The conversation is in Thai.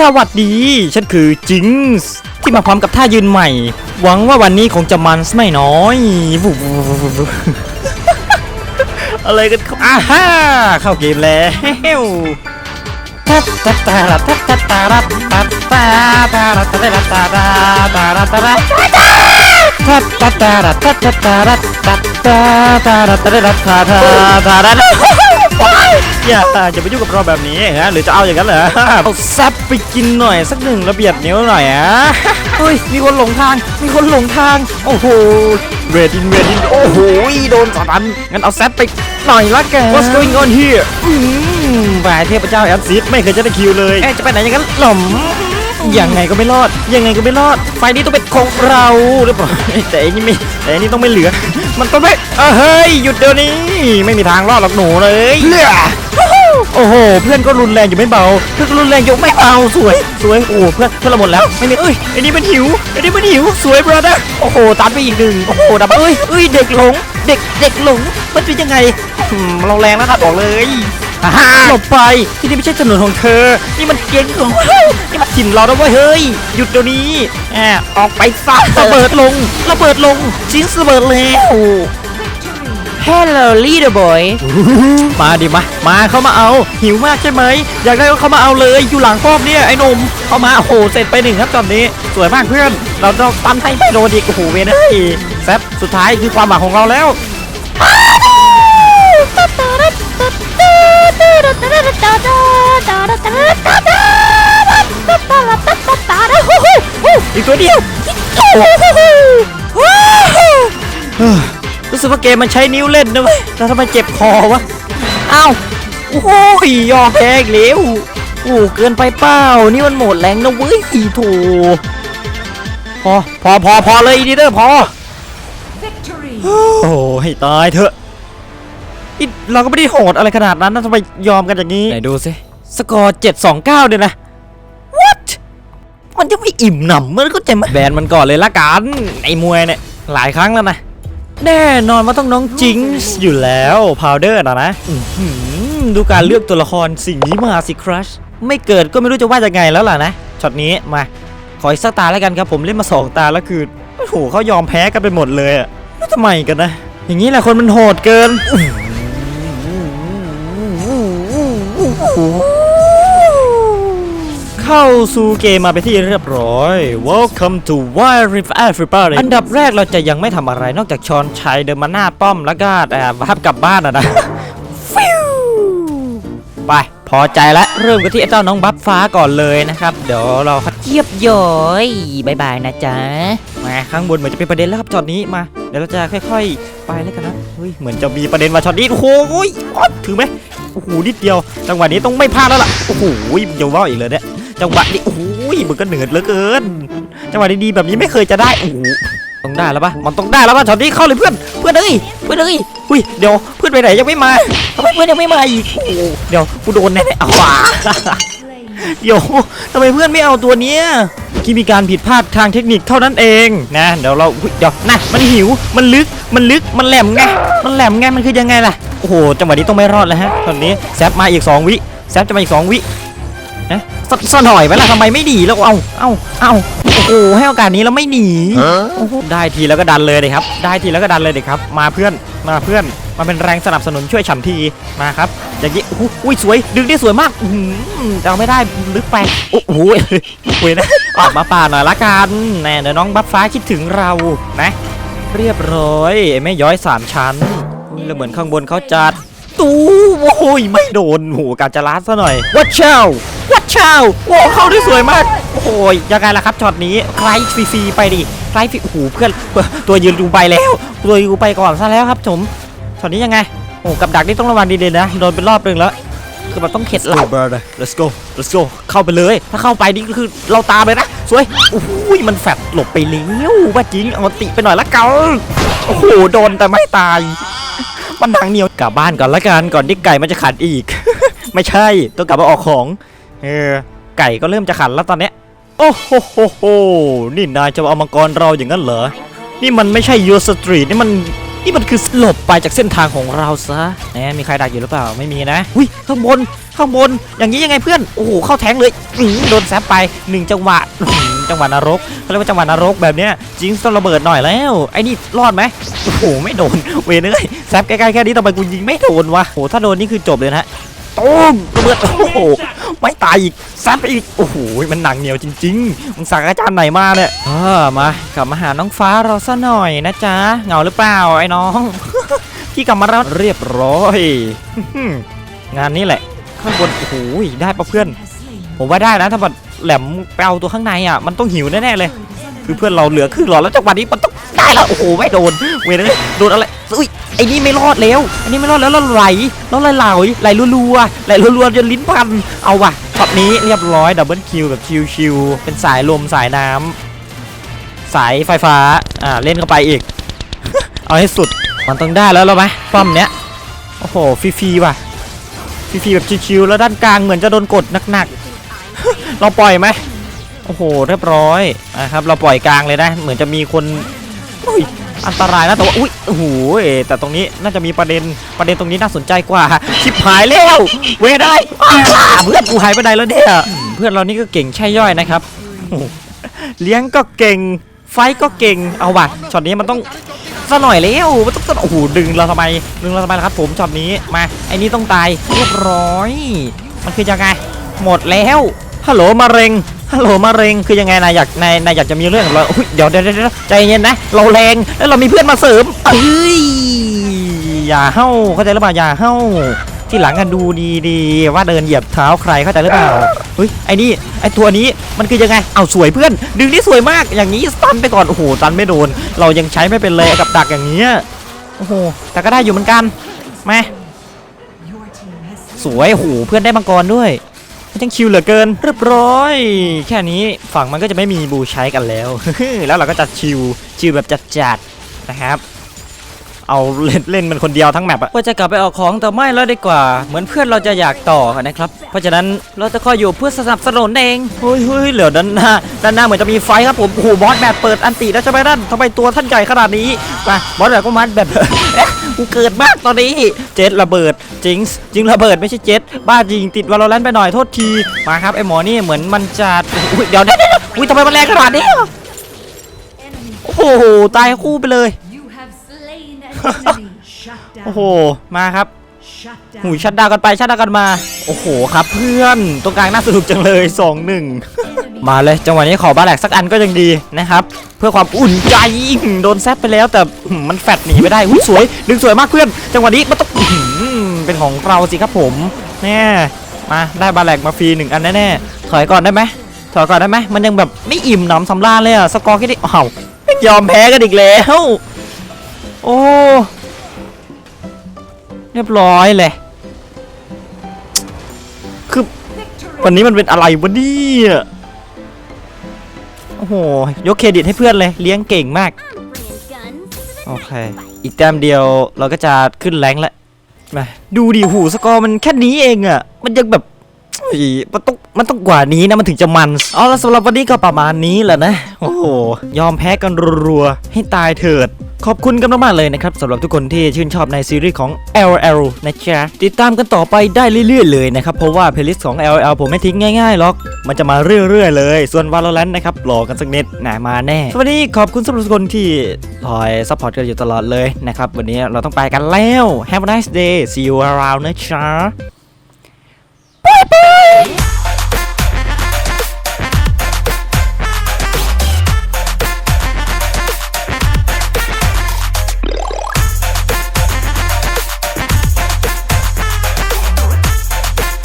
สวัสดี ฉันคือจิงส์ที่มาพร้อมกับท่ายืนใหม่ หวังว่าวันนี้คงจะมันไม่น้อยวูบวูบวูบวูบวูบอะไรกันครับอ่าฮ่าเข้าเกมแล้วทัตตาตาราทัตตาตาราทัตตาตาราตาราตาราตาราตาราทัตตาตาราทัตตาตาราทัตตาตาราตาราตาราตารา อย่าจะไปยุ่งกับเราแบบนี้ฮะหรือจะเอาอย่างนั้นเหรอเอาซับไปกินหน่อยสักหนึ่งระเบียดนิ้วหน่อยอะเฮ้ยมีคนหลงทาง มีคนหลงทาง โอ้โหเวดินเวดินโอ้โหโดนสตันงั้นเอาแซดไปหน่อยละกัน What's going on here อืมฝ่ายเทพเจ้าแอดซิดไม่เคยจะได้คิวเลยเอ๊ะจะไปไหนอย่างนั้นหล่อม ยังไงก็ไม่รอด ยังไงก็ไม่รอด ไฟนี้ต้องเป็นของเราหรือเปล่าแต่อันนี้ไม่แต่อันนี้ต้องไม่เหลือ มันต้องไม่เออเฮ้ยหยุดเดี๋ยวนี้ ไม่มีทางรอดหรอกหนูเลยเลือโอ้โห เพื่อนก็รุนแรงอยู่ไม่เบา เพื่อนก็รุนแรงอยู่ไม่เบาสวย สวย โอ้เพื่อนเพื่อนเราหมดแล้ว ไม่มีเอ้ยไอ้นี่มันหิวไอ้นี่มันหิว สวยบรอเดอร์โอ้โห ตัดไปอีกหนึ่ง โอ้โห ดับเอ้ยเอ้ย เด็กหลง เด็ก เด็กหลง มันเป็นยังไงอืมเราแรงแล้วนะบอกเลยอ่าฮะ หลบไปที่นี่ไม่ใช่ถนนของเธอ นี่มันเกมของเรานี่มันถิ่นเราแล้วเว้ยเฮ้ยหยุดเดี๋ยวนี้แอบออกไปซะระเบิดลงระเบิดลงชิ้นระเบิดแล้ว Hello leader boy มาดิมา มาเข้ามาเอา หิวมากใช่ไหม อยากได้ก็เข้ามาเอาเลย อยู่หลังป้อมเนี่ยไอ้หนุ่มเข้ามา โอ้โห เสร็จไปหนึ่งครับตอนนี้ สวยมากเพื่อน เราต้องตั้มให้ไม่โดนอีกโอ้โหเวนเอ้ยแซปสุดท้ายคือความหวังของเราแล้ว อีกตัวเดียวรู้สึกว่าเกมมันใช้นิ้วเล่นนะเว้ยแล้วทำไมเจ็บคอวะอ้าวโอ้โหยอมแพ้อีกแล้วโอ้เกินไปเปล่านี่มันหมดแรงนะเว้ยโถพอพอพอพอเลยอีดีเดอร์พอโอ้ให้ตายเถอะ อิเราก็ไม่ได้โหดอะไรขนาดนั้นนะทำไมยอมกันอย่างนี้ ไหนดูสิสกอร์ 729เดียวนะ What มันจะไม่อิ่มหนำมันก็จะมาแบนมันก่อนเลยละกันไอ้มวยเนี่ยหลายครั้งแล้วนะ แน่นอนว่าต้องน้องจิงส์อยู่แล้วพาวเดอร์นะนะอื้อหือดูการเลือกตัวละครสิ่งนี้มาสิครัชไม่เกิดก็ไม่รู้จะว่ายังไงแล้วล่ะนะช็อตนี้มา ขออีกสักตาแล้วกันครับผมเล่นมาสองตาแล้วคือโอ้โหเขายอมแพ้กันไปหมดเลยอะแล้วทำไมกันนะ อย่างนี้แหละคนมันโหดเกิน เข้าสู่เกมมาไปที่เรียบร้อย Welcome to Wild Rift Everybody อันดับแรกเราจะยังไม่ทำอะไรนอกจากชอนชัยเดินมาหน้าป้อมแล้วก็แอบวาบกลับบ้านอะนะฟิวไปพอใจแล้วเริ่มกันที่ไอ้เจ้าน้องบัฟฟ้าก่อนเลยนะครับ เดี๋ยวเราเทียบย้อยบายบายนะจ๊ะมาข้างบนเหมือนจะเป็นประเด็นแล้วครับช็อตนี้มาเดี๋ยวเราจะค่อย ๆ ไปแล้วกันนะเฮ้ยเหมือนจะมีประเด็นมาช็อตนี้โอ้ยถือไหม โอ้โหนิดเดียว จังหวะนี้ต้องไม่พลาดแล้วล่ะโอ้โหอย่าว่าอีกเลยเนี่ยจังหวะนี้โอ้โหมันก็เหนือเหลือเกิน จังหวะดีๆแบบนี้ไม่เคยจะได้โอ้โหต้องได้แล้วปะมันต้องได้แล้วปะช็อตนี้เข้าเลยเพื่อนเพื่อนเอ้ยเพื่อนเอ้ยอุ้ยเดี๋ยวเพื่อนไปไหนยังไม่มาทำไมเพื่อนยังไม่มาอีกโอ้โหเดี๋ยวกูโดนแน่ๆอ้าวว้าเดี๋ยวทำไมเพื่อนไม่เอาตัวเนี้ยที่มีการผิดพลาดทางเทคนิคเท่านั้นเองนะเดี๋ยวเราอุ๊ยเดี๋ยวนะมันหิวมันลึกมันลึกมันแหลมไงมันแหลมไงมันคือยังไงล่ะ โอ้โหจังหวะนี้ต้องไม่รอดแล้วฮะตอนนี้แซฟมาอีก 2 วิแซฟจะมาอีก 2 วินะสสหน่อยไหมล่ะทำไมไม่หนีแล้วเอาเอาเอาโอ้โหให้โอกาสนี้แล้วไม่หนีได้ทีแล้วก็ดันเลยเลยครับ ได้ทีแล้วก็ดันเลยเลยครับ มาเพื่อนมาเพื่อนมาเป็นแรงสนับสนุนช่วยฉันทีมาครับอย่างนี้อุ้ยสวยดึงได้สวยมากอือเอาไม่ได้ลึกไปโอ้โหคุยนะออกมาป่าหน่อยละกันแน่เดี๋ยวน้องบัฟฟ้าคิดถึงเรานะ เรียบร้อยไอ้แม่ย้อยสามชั้น แล้วเหมือนข้างบนเขาจัดตู้โอ้ยไม่โดนโหการจะลัดซะหน่อยวัดเช่าวัดเช่าโอ้เข้าได้สวยมากโอ้ยยังไงล่ะครับช็อตนี้ใครฟรีๆไปดิใครฟรีโอ้โหเพื่อนตัวยืนดูไปแล้ว ตัวยืนไปก่อนซะแล้วครับผมช็อตนี้ยังไงโอ้กับดักนี่ต้องระวังดีๆนะโดนเป็นรอบหนึ่งแล้วคือมันต้องเข็ดหลับ let's go let's go เข้าไปเลย ถ้าเข้าไปนี่ก็คือเราตามเลยนะ สวยโอ้โหมันแฟดหลบไปเลี้ยวว่าจริงเอาติไปหน่อยละกันโอ้โห โดนแต่ไม่ตาย มันหนังเหนียวกลับบ้านก่อนละกันก่อนที่ไก่มันจะขันอีก ไม่ใช่ต้องกลับมาออกของเออไก่ก็เริ่มจะขันแล้วตอนเนี้ยโอ้โหโหโหนี่นายจะเอามังกรเราอย่างนั้นเหรอนี่มันไม่ใช่ยูสตรีนี่มัน นี่มันคือหลบไปจากเส้นทางของเราซะแหมมีใครดักอยู่หรือเปล่าไม่มีนะอุ้ยข้างบนข้างบนอย่างนี้ยังไงเพื่อนโอ้โหเข้าแทงเลยอื้อโดนแซปไปหนึ่งจังหวะจังหวะนรกเขาเรียกว่าจังหวะนรกแบบเนี้ยจิงต้องระเบิดหน่อยแล้วไอ้นี่รอดไหมโอ้โหไม่โดนเวยเนยแซปใกล้ๆแค่นี้ทำไมกูยิงไม่โดนวะโอ้โหถ้าโดนนี่คือจบเลยนะฮะตุ้มระเบิดโอ้โห ไม่ตายอีกแซปอีก โอ้โห มันหนังเหนียวจริงๆ มึงสั่งอาจารย์ไหนมาเนี่ยเออมากลับมาหาน้องฟ้าเราซะหน่อยนะจ๊ะ เหงาหรือเปล่าไอ้น้อง พี่กลับมาแล้วเรียบร้อย งานนี้แหละ ข้างบน โอ้โห ได้ปะเพื่อน ผมว่าได้นะถ้าแบบแหลมไปเอาตัวข้างในอะ มันต้องหิวแน่ๆเลย คือเพื่อนเราเหลือครึ่งหลอดแล้วจังหวะนี้มันต้องได้แล้วโอ้โหไม่โดนเวยเลยโดนอะไรอุ้ยไอ้นี่ไม่รอดแล้วอันนี้ไม่รอดแล้วแล้วไหลแล้วไหลไหลไหลรัวๆไหลรัวๆจนลิ้นพันเอาว่ะช็อตนี้เรียบร้อยดับเบิลคิวแบบชิวๆเป็นสายลมสายน้ำสายไฟฟ้าอ่าเล่นเข้าไปอีก เอาให้สุดมันต้องได้แล้วแล้วไหมป้อมเนี้ยโอ้โหฟรีๆว่ะฟรีๆแบบชิวๆแล้วด้านกลางเหมือนจะโดนกดหนักๆเราปล่อยไหม โอ้โหเรียบร้อยนะครับเราปล่อยกลางเลยนะ เหมือนจะมีคนอุ้ยอันตรายนะแต่ว่าอุ้ยโอ้โหแต่ตรงนี้น่าจะมีประเด็นประเด็นตรงนี้น่าสนใจกว่าชิบหายแล้วเวได้อ้าเพื่อนกูหายไปไหนแล้วเนี่ยเพื่อนเรานี่ก็เก่งใช่ย่อยนะครับเลี้ยงก็เก่งไฟก็เก่งเอาว่ะช็อตนี้มันต้องซะหน่อยแล้วมันต้องโอ้โหดึงเราทำไมดึงเราทำไมล่ะครับผมช็อตนี้มาไอ้นี่ต้องตายเรียบร้อย มันคือยังไงหมดแล้วฮัลโหลมะเร็ง ฮัลโหลมะเร็งคือยังไงนายอยากนายนายอยากจะมีเรื่องกับเราอุ๊ยเดี๋ยวเดี๋ยวเดี๋ยวใจเย็นนะ เราแรงแล้วเรามีเพื่อนมาเสริมเอ้ยอย่าเฮ้าเข้าใจหรือเปล่าอย่าเฮ้าที่หลังกันดูดีดีๆว่าเดินเหยียบเท้าใครเข้าใจหรือเปล่าเฮ้ยไอ้นี่ไอ้ตัวนี้มันคือยังไงเอาสวยเพื่อน ดึงนี่สวยมากอย่างนี้สตันไปก่อนโอ้โหสตันไม่โดน เรายังใช้ไม่เป็นเลยกับดักอย่างเงี้ยโอ้โหแต่ก็ได้อยู่เหมือนกันมาสวยโอ้โหเพื่อนได้มังกรด้วย มันจังคิวเหลือเกินเรียบร้อย แค่นี้ฝั่งมันก็จะไม่มีบูใช้กันแล้ว แล้วเราก็จะชิวชิวแบบจัดๆนะครับ เอาเล่นเล่นมันคนเดียวทั้งแมปอะว่าจะกลับไปเอาของแต่ไม่แล้วดีกว่า เหมือนเพื่อนเราจะอยากต่อนะครับ เพราะฉะนั้นเราจะคอยอยู่เพื่อสนับสนุนเองเฮ้ยเฮ้ยเหลือด้านหน้าด้านหน้าเหมือนจะมีไฟครับผมโอ้โหบอสแบบเปิดอันติแล้วใช่ไหมนั่นทำไมตัวท่านใหญ่ขนาดนี้มาบอสแบบก็มันแบบ กูเกิดมากตอนนี้เจ็ตระเบิดจิงส์จิงระเบิดไม่ใช่เจ็ตบ้าจริงติดวาโลแรนต์ไปหน่อยโทษทีมาครับไอหมอนี่เหมือนมันจะอุ๊ยเดี๋ยวเดี๋ยวเดี๋ยวอุ้ยทำไมมันแรงขนาดนี้อะโอ้โหตายคู่ไปเลย You have slain an enemy. Shut down. โอ้โหมาครับ Shut หู down. ชัดดาวกันไปชัดดาวกันมา โอ้โหครับเพื่อนตรงกลางน่าสนุกจังเลย2 1 Enemy มาเลยจังหวะนี้ขอบาแหลกสักอันก็ยังดีนะครับ เพื่อความอุ่นใจโดนแซดไปแล้วแต่มันแฟดหนีไม่ได้อุ้ยสวยดึงสวยมากเพื่อน จังหวะนี้มันต้องเป็นของเราสิครับผมแน่มาได้บาแหลกมาฟรีหนึ่งอันแน่ๆถอยก่อนได้ไหมถอยก่อนได้ไหมมันยังแบบไม่อิ่มหนำสำราญเลยอะสกอร์แค่นี้อ้าวยอมแพ้กันอีกแล้ว โอ้เรียบร้อยเลยคือวันนี้มันเป็นอะไรวะเนี่ย โอ้โห ยกเครดิตให้เพื่อนเลย เลี้ยงเก่งมาก โอเค อีกแต้มเดียวเราก็จะขึ้นแรงแล้วมาดูดิหูสกอร์มันแค่นี้เองอะมันยังแบบ เฮ้ยมันต้องมันต้องกว่านี้นะมันถึงจะมัน เอาละสำหรับวันนี้ก็ประมาณนี้แหละนะ โอ้โห ยอมแพ้กันรัวๆ ให้ตายเถิด ขอบคุณกันมากๆเลยนะครับสำหรับทุกคนที่ชื่นชอบในซีรีส์ของ LL นะจ๊ะ ติดตามกันต่อไปได้เรื่อยๆเลยนะครับ เพราะว่าเพลย์ลิสต์ของ LL ผมไม่ทิ้งง่ายๆหรอก มันจะมาเรื่อยๆเลย ส่วน Valorant นะครับรอกันสักนิดนะมาแน่สวัสดีขอบคุณสำหรับทุกคนที่คอยซัพพอร์ตกันอยู่ตลอดเลยนะครับวันนี้เราต้องไปกันแล้ว Have a nice day see you around นะจ๊ะ Bye Yay!